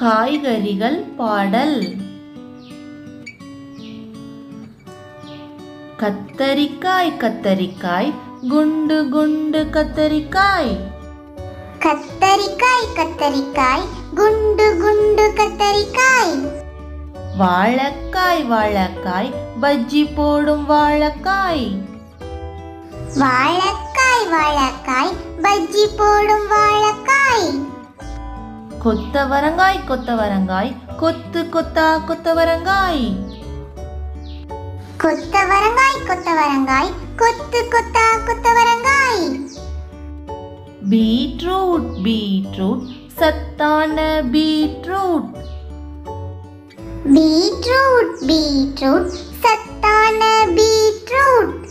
காய்கறிகள் பாடல். கத்தரிக்காய் கத்தரிக்காய் குண்டு குண்டு கத்தரிக்காய். கத்தரிக்காய் கத்தரிக்காய் குண்டு குண்டு கத்தரிக்காய். வாழைக்காய் வாழைக்காய் பஜ்ஜி போடும் வாழைக்காய். வாழைக்காய் வாழைக்காய் பஜ்ஜி போடும் வாழைக்காய் கொத்தவரங்காய் கொத்தவரங்காய் கொத்து கொத்தா கொத்தவரங்காய் கொத்தவரங்காய் கொத்தவரங்காய் கொத்து கொத்தா கொத்தவரங்காய் பீட்ரூட் பீட்ரூட். சத்தான பீட்ரூட். Beetroot beetroot. சத்தான பீட்ரூட்.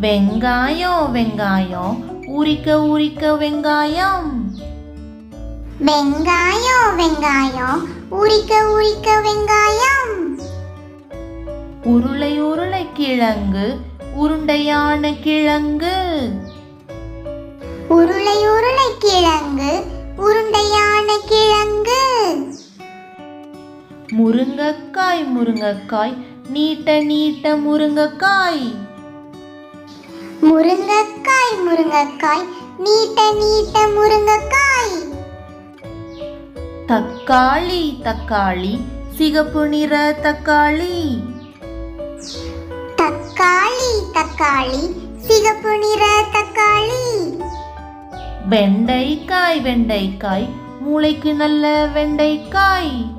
வெங்காயம் வெங்காயம். உரிக்க உரிக்க வெங்காயம். வெங்காயம் வெங்காயம். உரிக்க உரிக்க வெங்காயம். உருளை உருளை கிழங்கு உருண்டையான கிழங்கு. உருளை உருளை கிழங்கு உருண்டையான கிழங்கு. முருங்கக்காய் முருங்கக்காய் நீட்ட நீட்ட முருங்கக்காய். முருங்கக்காய் முருங்கக்காய் நீட்ட நீட்ட முருங்கக்காய். தக்காளி தக்காளி. சிகப்பு நிற தக்காளி. தக்காளி தக்காளி. சிகப்பு நிற தக்காளி. வெண்டைக்காய் வெண்டைக்காய். மூளைக்கு நல்ல வெண்டைக்காய்.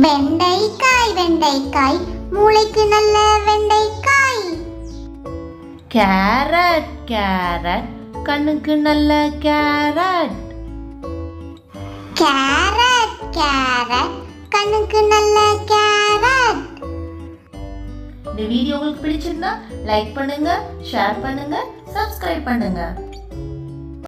வெண்டைக்காய் வெண்டைக்காய். மூளைக்கு நல்ல வெண்டைக்காய். Carrot carrot. கண்ணுக்கு நல்ல கேரட். Carrot carrot. கண்ணுக்கு நல்ல கேரட். இந்த வீடியோ உங்களுக்கு பிடிச்சிருந்தா லைக் பண்ணுங்க ஷேர் பண்ணுங்க சப்ஸ்கிரைப் பண்ணுங்க.